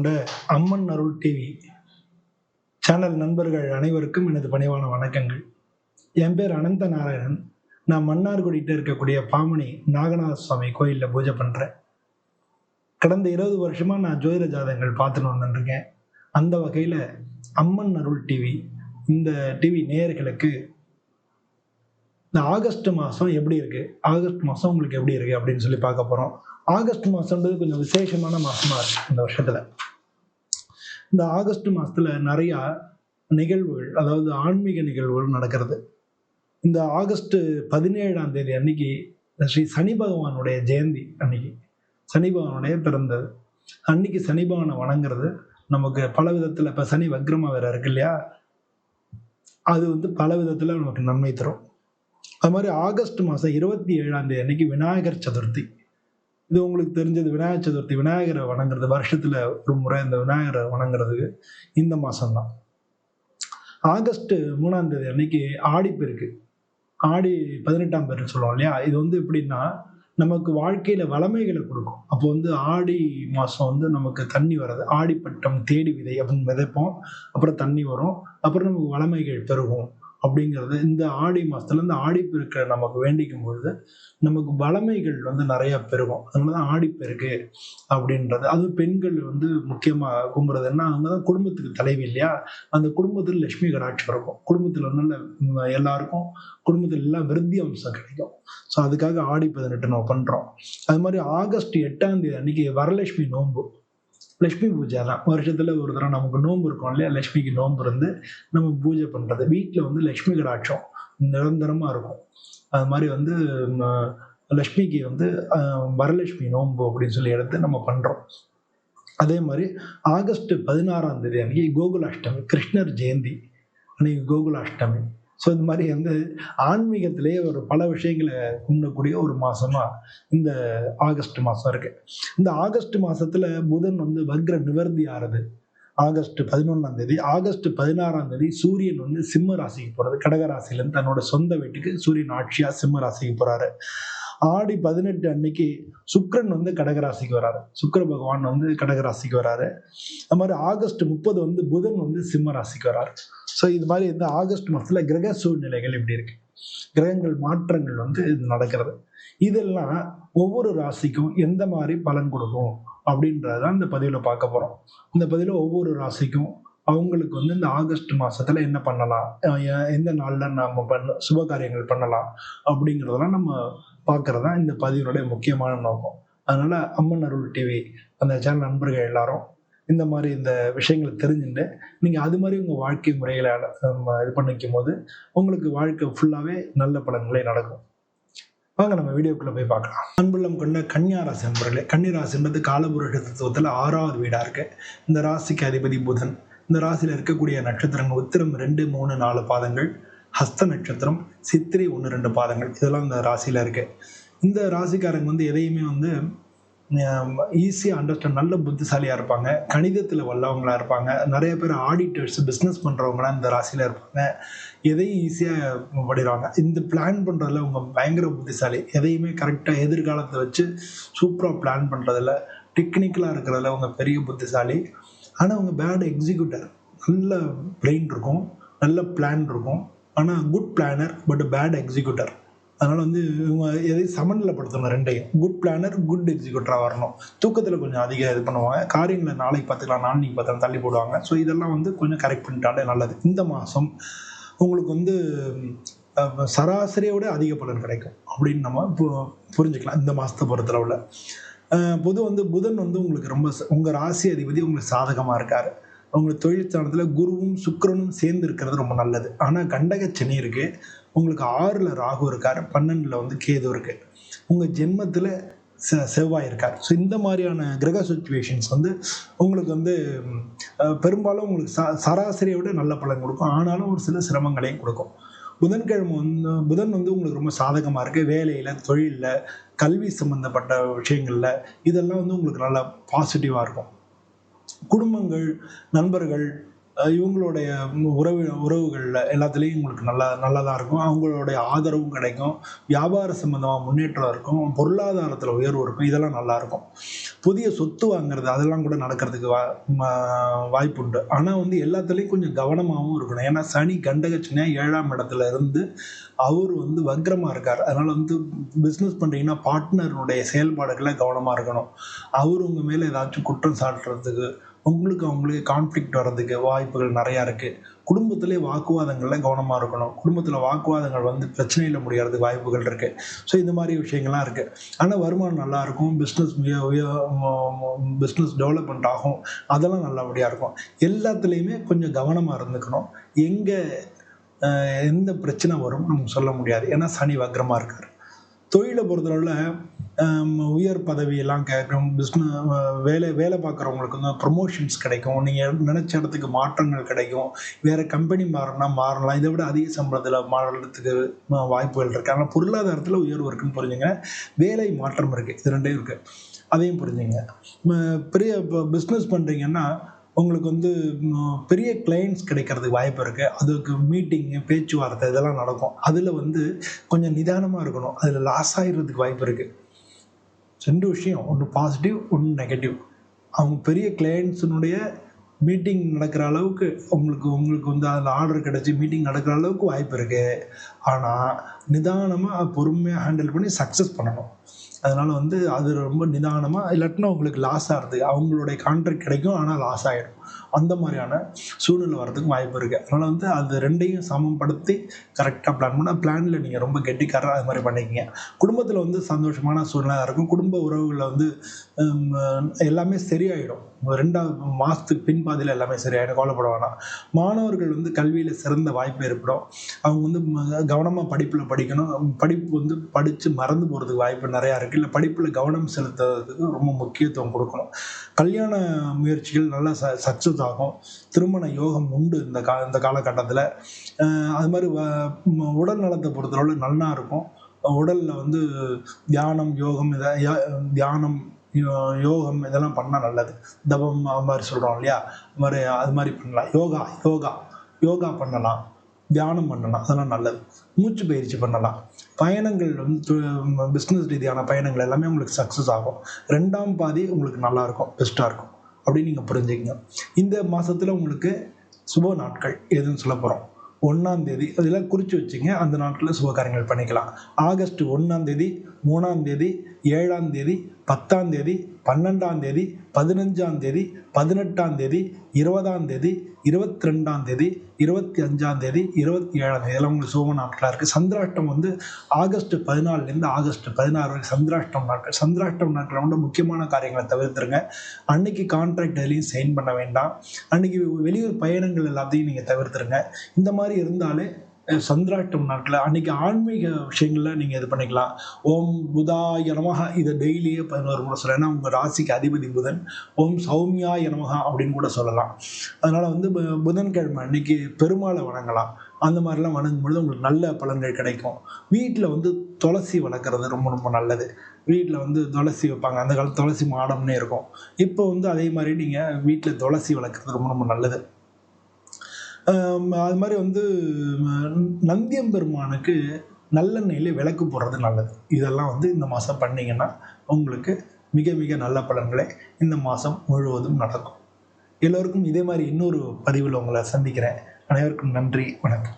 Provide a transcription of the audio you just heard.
கொண்ட அம்மன் அருள் TV channel நண்பர்கள் அனைவருக்கும் எனது பணிவான வணக்கங்கள். என் பேர் அனந்த நாராயணன். நான் மன்னார்குடிகிட்ட இருக்கக்கூடிய பாமணி நாகநாத சுவாமி கோயிலில் பூஜை பண்ணுறேன் கடந்த இருபது வருஷமாக நான் ஜோதிட ஜாதகங்கள் பார்த்துன்னு வந்துருக்கேன் அந்த வகையில் அம்மன் அருள் டிவி இந்த டிவி நேயர்களுக்கு இந்த ஆகஸ்ட் மாதம் எப்படி இருக்குது ஆகஸ்ட் மாதம் உங்களுக்கு எப்படி இருக்குது அப்படின்னு சொல்லி பார்க்க போகிறோம் ஆகஸ்ட் மாதம்ன்றது கொஞ்சம் விசேஷமான மாதமாக இருக்குது இந்த வருஷத்தில். இந்த ஆகஸ்ட் மாதத்தில் நிறையா நிகழ்வுகள் அதாவது ஆன்மீக நிகழ்வுகள் நடக்கிறது. இந்த ஆகஸ்ட் பதினேழாம் தேதி அன்னைக்கு ஸ்ரீ சனி பகவானுடைய ஜெயந்தி அன்னைக்கு. சனி பகவானுடைய பிறந்தது. அன்னைக்கு சனி பகவானை வணங்குறது. நமக்கு பல விதத்தில் இப்போ சனி வக்ரமா வேற இருக்கு இல்லையா? அது வந்து பல விதத்தில் நமக்கு நன்மை தரும். அது மாதிரி ஆகஸ்ட் மாதம் இருபத்தி ஏழாம் தேதி அன்னைக்கு விநாயகர் சதுர்த்தி. இது உங்களுக்கு தெரிஞ்சது விநாயகர் சதுர்த்தி விநாயகரை வணங்குறது வருஷத்துல ஒரு முறை இந்த விநாயகரை வணங்குறதுக்கு இந்த மாசம்தான். ஆகஸ்ட் மூணாம் தேதி அன்னைக்கு ஆடிப்பெருக்கு ஆடி பதினெட்டாம் பேர் சொல்லுவோம் இல்லையா? இது வந்து எப்படின்னா நமக்கு வாழ்க்கையில வளமைகளை கொடுக்கும். அப்போ வந்து ஆடி மாசம் வந்து நமக்கு தண்ணி வராது. ஆடிப்பட்டம் தேடி விதை அப்படின்னு விதைப்போம் அப்புறம் தண்ணி வரும். அப்புறம் நமக்கு வளமைகள் பெருகும். அப்படிங்கிறது இந்த ஆடி மாசத்துல இந்த ஆடிப்பெருக்கை நமக்கு வேண்டிக்கும் பொழுது நமக்கு வளமைகள் வந்து நிறைய பெருகும். அதனால தான் ஆடிப்பெருக்கு அப்படின்றது. அது பெண்கள் வந்து முக்கியமாக கும்புறதுன்னா அவங்க தான் குடும்பத்துக்கு தலைவி இல்லையா? அந்த குடும்பத்தில் லட்சுமி கடாட்சி இருக்கும். குடும்பத்தில் நல்ல எல்லாருக்கும் குடும்பத்தில் எல்லாம் விருத்தி அம்சம் கிடைக்கும். ஸோ அதுக்காக ஆடி பதினெட்டு நம்ம பண்ணுறோம் அது மாதிரி ஆகஸ்ட் எட்டாம் தேதி அன்னைக்கு வரலட்சுமி நோன்பு. லட்சுமி பூஜை தான் வருஷத்தில் ஒரு தடவை நமக்கு நோன்பு இருக்கும் இல்லையா? லட்சுமிக்கு நோன்பு இருந்து நம்ம பூஜை பண்ணுறது வீட்டில் வந்து லட்சுமி கடாட்சம் நிரந்தரமாக இருக்கும். அது மாதிரி வந்து லட்சுமிக்கு வந்து வரலட்சுமி நோன்பு அப்படின்னு சொல்லி எடுத்து நம்ம பண்ணுறோம் அதே மாதிரி ஆகஸ்ட் பதினாறாம் தேதி அன்னைக்கு கோகுலாஷ்டமி கிருஷ்ணர் ஜெயந்தி அன்னைக்கு கோகுலாஷ்டமி. ஸோ இந்த மாதிரி வந்து ஆன்மீகத்திலேயே ஒரு பல விஷயங்களை கும்பிடக்கூடிய ஒரு மாதமாக இந்த ஆகஸ்ட் மாதம் இருக்கு. இந்த ஆகஸ்ட் மாதத்தில் புதன் வந்து வக்ர நிவர்த்தி ஆறுது. ஆகஸ்ட் பதினொன்றாம் தேதி ஆகஸ்ட் பதினாறாம் தேதி சூரியன் வந்து சிம்ம ராசிக்கு போகிறது கடகராசிலேருந்து தன்னோட சொந்த வீட்டுக்கு சூரியன் ஆட்சியாக சிம்ம ராசிக்கு போகிறாரு ஆடி பதினெட்டு அன்னைக்கு சுக்ரன் வந்து கடகராசிக்கு வராரு. சுக்கிர பகவான் வந்து கடகராசிக்கு வராரு. அது மாதிரி ஆகஸ்ட் முப்பது வந்து புதன் வந்து சிம்ம ராசிக்கு வராரு. ஸோ இது மாதிரி இந்த ஆகஸ்ட் மாதத்தில் கிரக சூழ்நிலைகள் இப்படி இருக்கு. கிரகங்கள் மாற்றங்கள் வந்து இது நடக்கிறது. இதெல்லாம் ஒவ்வொரு ராசிக்கும் எந்த மாதிரி பலன் கொடுக்கும் அப்படின்றதான் இந்த பதிவில் பார்க்க போகிறோம் இந்த பதிவில் ஒவ்வொரு ராசிக்கும் அவங்களுக்கு வந்து இந்த ஆகஸ்ட் மாதத்தில் என்ன பண்ணலாம்? எந்த நாளில் நாம் பண்ண சுப காரியங்கள் பண்ணலாம் அப்படிங்கிறதெல்லாம் நம்ம பார்க்கறது தான் இந்த பதிவினுடைய முக்கியமான நோக்கம். அதனால அம்மன் அருள் டிவி அந்த சேனல் நண்பர்கள் எல்லாரும் இந்த மாதிரி இந்த விஷயங்களை தெரிஞ்சுட்டு நீங்கள் அது மாதிரி உங்கள் வாழ்க்கை முறைகளை அஹ், இது பண்ணிக்கும் போது உங்களுக்கு வாழ்க்கை ஃபுல்லாகவே நல்ல பலன்களே நடக்கும். வாங்க நம்ம வீடியோக்குள்ளே போய் பார்க்கலாம். அன்புள்ளம் கொண்ட கன்னியா ராசி நண்பர்களே கன்னி ராசின்றது காலபுருஷ தத்துவத்தில் ஆறாவது வீடாக இருக்கு. இந்த ராசிக்கு அதிபதி புதன். இந்த ராசியில் இருக்கக்கூடிய நட்சத்திரங்கள் உத்திரம் ரெண்டு மூணு நாலு பாதங்கள். ஹஸ்த நட்சத்திரம் சித்திரை ஒன்று ரெண்டு பாதங்கள். இதெல்லாம் இந்த ராசியில் இருக்கு. இந்த ராசிக்காரங்க வந்து எதையுமே வந்து ஈஸியாக அண்டர்ஸ்டாண்ட் நல்ல புத்திசாலியாக இருப்பாங்க. கணிதத்தில் வல்லவங்களா இருப்பாங்க. நிறைய பேர் ஆடிட்டர்ஸ் பிஸ்னஸ் பண்ணுறவங்களாம் இந்த ராசியில் இருப்பாங்க. எதையும் ஈஸியாக படிடுவாங்க இந்த பிளான் பண்ணுறதுல அவங்க பயங்கர புத்திசாலி. எதையுமே கரெக்டாக எதிர்காலத்தை வச்சு சூப்பராக பிளான் பண்ணுறதுல டெக்னிக்கலாக இருக்கிறதுல அவங்க பெரிய புத்திசாலி. ஆனால் அவங்க பேட் எக்ஸிக்யூட்டர் நல்ல பிரெயின் இருக்கும். நல்ல பிளான் இருக்கும். ஆனால் good planner but bad executor அதனால் வந்து இவங்க எதையும் சமநிலைப்படுத்தணும் ரெண்டையும். குட் பிளானர் குட் எக்ஸிக்யூட்டராக வரணும். தூக்கத்தில் கொஞ்சம் அதிகம் இது பண்ணுவாங்க. காரியங்களை நாளைக்கு பார்த்துக்கலாம் நாளைக்கு பார்த்துக்கலாம் தள்ளி போடுவாங்க. ஸோ இதெல்லாம் வந்து கொஞ்சம் கரெக்ட் பண்ணிட்டாலே நல்லது. இந்த மாதம் உங்களுக்கு வந்து சராசரியோட அதிக பலன் கிடைக்கும். அப்படின்னு நம்ம பு- புரிஞ்சுக்கலாம். இந்த மாதத்தை பொறுத்தளவில். பொது வந்து புதன் வந்து உங்களுக்கு ரொம்ப ச- ராசி அதிபதி உங்களுக்கு சாதகமாக இருக்காரு. உங்களுக்கு தொழில் ஸ்தானத்தில் குருவும் சுக்கரனும் சேர்ந்து இருக்கிறது ரொம்ப நல்லது. ஆனால் கண்டக சனி இருக்கு. உங்களுக்கு ஆறில் ராகு இருக்கார். பன்னெண்டில் வந்து கேது இருக்கு. உங்கள் ஜென்மத்தில் செ செவ்வாய் இருக்கார். ஸோ இந்த மாதிரியான கிரக சுச்சுவேஷன்ஸ் வந்து உங்களுக்கு வந்து பெரும்பாலும் உங்களுக்கு ச சராசரியை விட நல்ல பலன் கொடுக்கும். ஆனாலும் ஒரு சில சிரமங்களையும் கொடுக்கும். புதன்கிழமை வந்து புதன் வந்து உங்களுக்கு ரொம்ப சாதகமாக இருக்குது வேலையில் தொழிலில் கல்வி சம்மந்தப்பட்ட விஷயங்களில் இதெல்லாம் வந்து உங்களுக்கு நல்லா பாசிட்டிவாக இருக்கும். குடும்பங்கள் நண்பர்கள் இவங்களுடைய உறவு உறவுகளில் எல்லாத்துலேயும் உங்களுக்கு நல்லா நல்லா தான் இருக்கும். அவங்களுடைய ஆதரவும் கிடைக்கும். வியாபார சம்மந்தமாக முன்னேற்றம் இருக்கும். பொருளாதாரத்தில் உயர்வு இருக்கும். இதெல்லாம் நல்லாயிருக்கும் புதிய சொத்து வாங்குறது அதெல்லாம் கூட நடக்கிறதுக்கு வா வாய்ப்புண்டு. ஆனால் வந்து எல்லாத்துலேயும் கொஞ்சம் கவனமாகவும் இருக்கணும். ஏன்னா சனி கண்டகச்சினா ஏழாம் இடத்துல இருந்து அவர் வந்து வக்ரமாக இருக்கார். அதனால் வந்து பிஸ்னஸ் பண்ணுறீங்கன்னா பார்ட்னருடைய செயல்பாடுகளை கவனமாக இருக்கணும். அவர் உங்கள் மேலே ஏதாச்சும் குற்றம் சாட்டுறதுக்கு உங்களுக்கு அவங்களுக்கு கான்ஃப்ளிக்ட் வர்றதுக்கு வாய்ப்புகள் நிறையா இருக்குது குடும்பத்திலே வாக்குவாதங்களில் கவனமாக இருக்கணும். குடும்பத்தில் வாக்குவாதங்கள் வந்து பிரச்சனையில் முடியறதுக்கு வாய்ப்புகள் இருக்குது ஸோ இந்த மாதிரி விஷயங்கள்லாம் இருக்குது ஆனால் வருமானம் நல்லா இருக்கும். பிஸ்னஸ் பிஸ்னஸ் டெவலப்மெண்ட் ஆகும். அதெல்லாம் நல்லபடியாக இருக்கும். எல்லாத்துலேயுமே கொஞ்சம் கவனமாக இருந்துக்கணும். எங்கே எந்த பிரச்சனை வரும்? நமக்கு சொல்ல முடியாது. ஏன்னா சனி வக்ரமாக இருக்கார். தொழிலை பொறுத்தளவில் உயர் பதவியெல்லாம் கேட்கும் பிஸ்னஸ் வேலை வேலை பார்க்குறவங்களுக்கு வந்து ப்ரொமோஷன்ஸ் கிடைக்கும். நீங்கள் நினச்ச இடத்துக்கு மாற்றங்கள் கிடைக்கும். வேறு கம்பெனி மாறினா மாறலாம். இதை விட அதிக சம்பளத்தில் மாறுறதுக்கு வாய்ப்புகள் இருக்குது ஆனால் பொருளாதாரத்தில் உயர்வு இருக்குன்னு புரிஞ்சுங்க. வேலை மாற்றம் இருக்குது இது ரெண்டையும் இருக்குது அதையும் புரிஞ்சுங்க. ம- பெரிய இப்போ பிஸ்னஸ் பண்ணுறீங்கன்னா உங்களுக்கு வந்து பெரிய கிளைண்ட்ஸ் கிடைக்கிறதுக்கு வாய்ப்பு இருக்குது அதுக்கு மீட்டிங்கு பேச்சுவார்த்தை இதெல்லாம் நடக்கும். அதில் வந்து கொஞ்சம் நிதானமாக இருக்கணும். அதில் லாஸ் ஆகிடுறதுக்கு வாய்ப்பு இருக்குது ரெண்டு விஷயம். ஒன்று பாசிட்டிவ் ஒன்று நெகட்டிவ் அவங்க பெரிய கிளையண்ட்ஸினுடைய மீட்டிங் நடக்கிற அளவுக்கு உங்களுக்கு உங்களுக்கு வந்து அதில் ஆர்டர் கிடச்சி மீட்டிங் நடக்கிற அளவுக்கு வாய்ப்பு இருக்குது ஆனால் நிதானமாக பொறுமையாக ஹேண்டில் பண்ணி சக்ஸஸ் பண்ணணும். அதனால் வந்து அது ரொம்ப நிதானமாக இல்லாட்டினா உங்களுக்கு லாஸ் ஆகிறது அவங்களுடைய கான்ட்ராக்ட் கிடைக்கும் ஆனால் லாஸ் ஆகிடும் அந்த மாதிரியான சூழ்நிலை வரதுக்கு வாய்ப்பு இருக்குது அதனால் வந்து அது ரெண்டையும் சமப்படுத்தி கரெக்டாக பிளான் பண்ணால் பிளானில் நீங்கள் ரொம்ப கெட்டிக்காரராக அது மாதிரி பண்ணிக்கிங்க. குடும்பத்தில் வந்து சந்தோஷமான சூழ்நிலை இருக்கும். குடும்ப உறவுகளில் வந்து எல்லாமே சரியாயிடும். ரெண்டாவது மாதத்துக்கு பின்பாதையில் எல்லாமே சரியாயிடும். கவலைப்பட வேணாம். மாணவர்கள் வந்து கல்வியில் சிறந்த வாய்ப்பு ஏற்படும். அவங்க வந்து கவனமாக படிப்பில் படிக்கணும். படிப்பு வந்து படித்து மறந்து போகிறதுக்கு வாய்ப்பு நிறையா இருக்குது இல்லை படிப்பில் கவனம் செலுத்துறதுக்கு ரொம்ப முக்கியத்துவம் கொடுக்கணும். கல்யாண முயற்சிகள் நல்லா ச சக்ஸஸ் ஆகும். திருமண யோகம் உண்டு இந்த கா இந்த காலகட்டத்தில். அது மாதிரி வ உடல் நலத்தை பொறுத்தளவு நல்லா இருக்கும். உடலில் வந்து தியானம் யோகம் இதை யா- தியானம் யோகம் இதெல்லாம் பண்ணால் நல்லது. தபம் அது மாதிரி சொல்கிறோம் இல்லையா? அது மாதிரி அது மாதிரி பண்ணலாம். யோகா யோகா. யோகா பண்ணலாம். தியானம் பண்ணலாம். அதெல்லாம் நல்லது. மூச்சு பயிற்சி பண்ணலாம். பயணங்கள் வந்து பிஸ்னஸ் ரீதியான பயணங்கள் எல்லாமே உங்களுக்கு சக்ஸஸ் ஆகும். ரெண்டாம் பாதி உங்களுக்கு நல்லா இருக்கும் பெஸ்ட்டாக இருக்கும். அப்படின்னு நீங்கள் புரிஞ்சுக்கங்க. இந்த மாதத்தில் உங்களுக்கு சுப நாட்கள் எதுன்னு சொல்ல போகிறோம் ஒன்றாம் தேதி அதெல்லாம் குறித்து வச்சுங்க. அந்த நாட்களில் சுபகாரியங்கள் பண்ணிக்கலாம். ஆகஸ்ட் ஒன்றாம் தேதி மூணாம் தேதி ஏழாம் தேதி பத்தாம் தேதி பன்னெண்டாம் தேதி பதினஞ்சாம் தேதி பதினெட்டாம் தேதி இருபதாம் தேதி இருபத்தி ரெண்டாம் தேதி இருபத்தி அஞ்சாம் தேதி இருபத்தி ஏழாம் தேதி. எல்லாம் உங்களுக்கு சோம நாட்களாக இருக்குது சந்திராஷ்டம் வந்து ஆகஸ்ட் பதினாலுலேருந்து ஆகஸ்ட் பதினாறு வரை சந்திராஷ்டம் நாட்கள். சந்திராஷ்டம் நாட்கள் வந்து முக்கியமான காரியங்களை தவிர்த்துருங்க. அன்னைக்கு கான்ட்ராக்ட் எதுலையும் சைன் பண்ண வேண்டாம். அன்னைக்கு வெளியூர் பயணங்கள் எல்லாத்தையும் நீங்கள் தவிர்த்துருங்க. இந்த மாதிரி இருந்தாலே சந்திராட்டம் நாட்கள் நாட்களில் அன்னைக்கு ஆன்மீக விஷயங்களில் நீங்கள் இது பண்ணிக்கலாம். ஓம் புதாய நமஹ இதை டெய்லியே பதினோரு முறை சொல்லலாம். ஏன்னா உங்கள் ராசிக்கு அதிபதி புதன் ஓம் சௌமியாய நமஹ அப்படின்னு கூட சொல்லலாம். அதனால் வந்து பு- புதன்கிழமை அன்னைக்கு பெருமாளை வணங்கலாம். அந்த மாதிரிலாம் வணங்கும் பொழுது உங்களுக்கு நல்ல பலன்கள் கிடைக்கும். வீட்டில் வந்து துளசி வளர்க்குறது ரொம்ப ரொம்ப நல்லது. வீட்டில் வந்து துளசி வைப்பாங்க. அந்த காலத்து துளசி மாடம்னே இருக்கும். இப்போ வந்து அதே மாதிரி நீங்கள் வீட்டில் துளசி வளர்க்குறது ரொம்ப ரொம்ப நல்லது. அது மாதிரி வந்து நந்தியம் நந்தியம்பெருமானுக்கு நல்லெண்ணெயில் விளக்கு போடுறது நல்லது. இதெல்லாம் வந்து இந்த மாதம் பண்ணீங்கன்னா உங்களுக்கு மிக மிக நல்ல பலன்களை இந்த மாதம் முழுவதும் நடக்கும். எல்லோருக்கும் இதே மாதிரி இன்னொரு பதிவில் உங்களை சந்திக்கிறேன். அனைவருக்கும் நன்றி வணக்கம்.